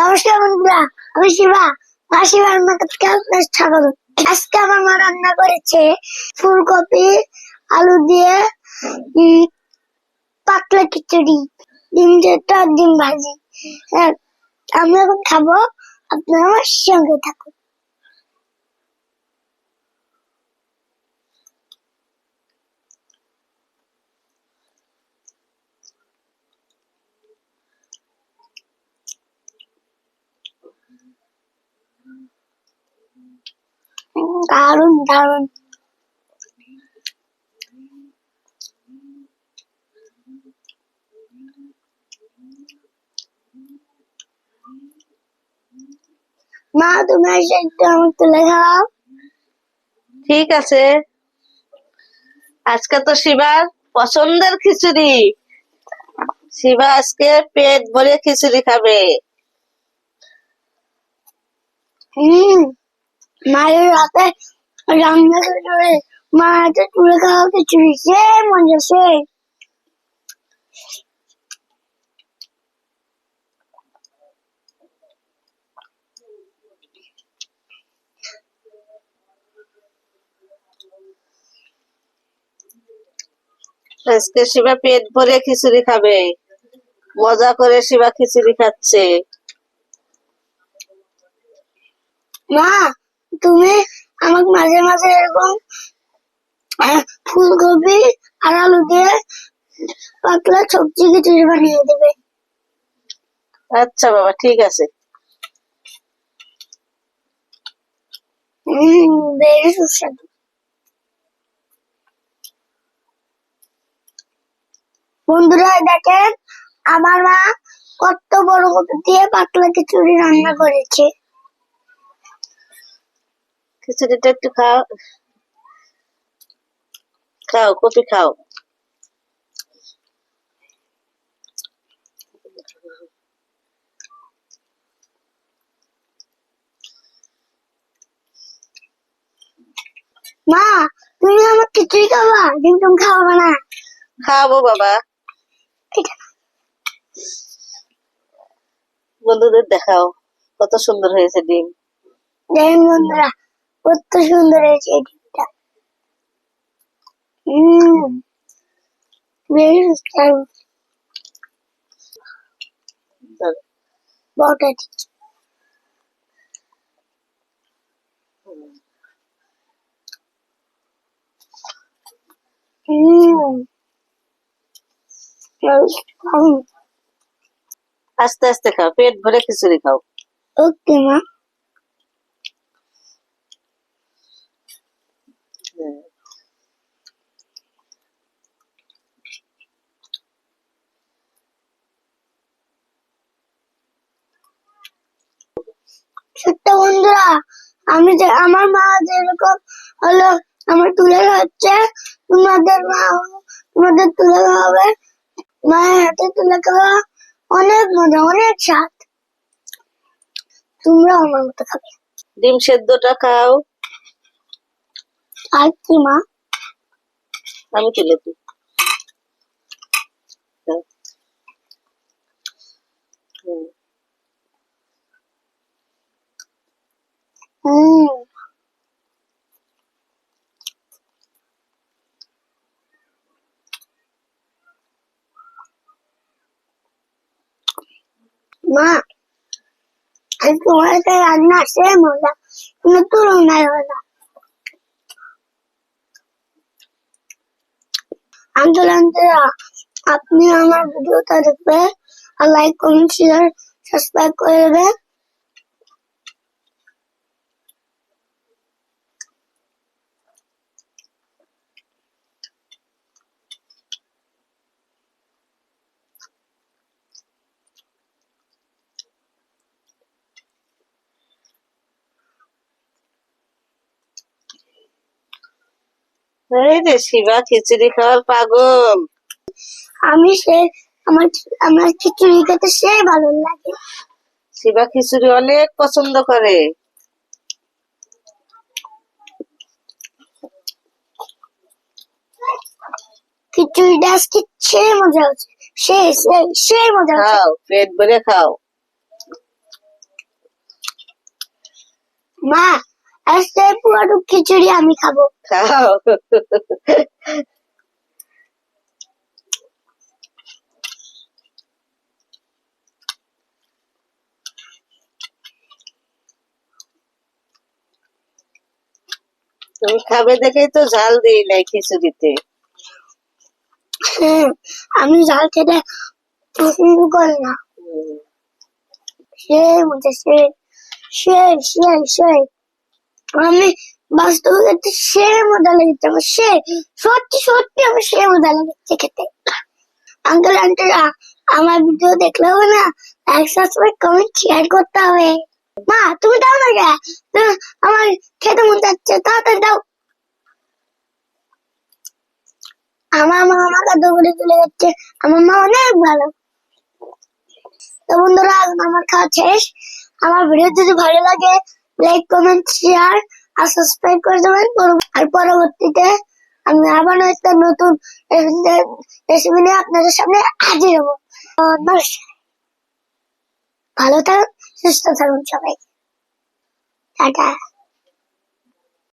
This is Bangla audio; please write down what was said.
নমস্কার বন্ধুরা আমি শিবা। আপনার স্বাগত। আজকে আমার মা রান্না করেছে ফুলকপি আলু দিয়ে পাতলা খিচুড়ি ডিম যেটা ডিম ভাজি। হ্যাঁ, আমরা এখন খাব আপনারা আমার সঙ্গে থাকুন। উম, দারুণ দারুণ মা তুমি একটু আমার তুলে খাও ঠিক আছে। আজকে তো শিবার পছন্দের খিচুড়ি। শিবা আজকে পেট ভরে খিচুড়ি খাবে। হুম। মায়ের হাতে রান্না করে মা হাতে তুলে খাওয়া খিচুড়ি। সে মজা সে। আজকে শিবা পেট ভরে খিচুড়ি খাবে। মজা করে শিবা খিচুড়ি খাচ্ছে। মা তুমি আমাকে মাঝে মাঝে এরকম ফুলকপি আর আলু দিয়ে পাতলা সবজি খিচুড়ি বানিয়ে দেবে। আচ্ছা বাবা ঠিক আছে। বেশ সুস্বাদু। বন্ধুরা দেখেন আমার মা কত বড় কপি দিয়ে পাতলা খিচুড়ি রান্না করেছে। খিচুড়িটা একটু খাও খাও কপি খাও মা তুমি আমার খিচুড়ি খাবা ডিম টুম খাওয়াবে না? খাব বাবা। বন্ধুদের দেখাও। কত সুন্দর হয়েছে ডিম। দেখেন বন্ধুরা কত সুন্দর হয়েছে এই ডিমটা হম আস্তে আস্তে খাও পেট ভরে খিচুড়ি খাও। ওকে মা ছোট্ট বন্ধুরা আমি যে আমার মা যেরকম হলো আমার তুলে খাচ্ছে তোমাদের মা তোমাদের তুলে খাওয়াবে মায়ের হাতে তুলে খাওয়া অনেক মজা অনেক স্বাদ। তোমরা আমার মতো খাবে। ডিম সেদ্ধটা খাও। আর কি মা? আমি তুলে দিই। হুম, হুম মা আমি তোমার হাতে রান্না কোনো তুলনায় না আন্দোলনরা আপনি আমার ভিডিওটা দেখবে লাইক কমেন্ট শেয়ার সাবস্ক্রাইব করে এই রে শিবা খিচুড়ি খাওয়ার পাগল। আমি সে আমার আমার খিচুড়ি খেতে সে ভালো লাগে। শিবা খিচুড়ি অনেক পছন্দ করে। খিচুড়িটা আজকে সে মজা হচ্ছে। সে সে সে মজা খাও পেট ভরে খাও। মা আজকে পুরো খিচুড়ি আমি খাব। তুমি খাবে দেখেই তো ঝাল দিই নাই খিচুড়িতে। হ্যাঁ আমি ঝাল খেতে পছন্দ করি না। সেই মজা সেই সেই সেই সেই। আমি বাস্তবে খেতে সে মজা লেগেছে আমার সে, সত্যি সত্যি আমার সে মজা লেগেছে খেতে। আঙ্কেল আন্টিরা আমার ভিডিও দেখলে হবে না? লাইক সাবস্ক্রাইব কমেন্ট শেয়ার করতে হবে। মা, তুমি দাও না তুমি- আমার খেতে মন যাচ্ছে, তাড়াতাড়ি দাও। আমার মা আমাকে দৌড়ে চলে যাচ্ছে। আমার মা অনেক ভালো। তো বন্ধুরা এখন আমার খাওয়া শেষ। আমার ভিডিও যদি ভালো লাগে লাইক কমেন্ট শেয়ার আর সাবস্ক্রাইব করে দেবেন। আর পরবর্তীতে আমি আবার একটা নতুন রেসিপি নিয়ে আপনাদের সামনে হাজির হব। নমস্কার। ভালো থাকুন, সুস্থ থাকুন সবাই। টাটা।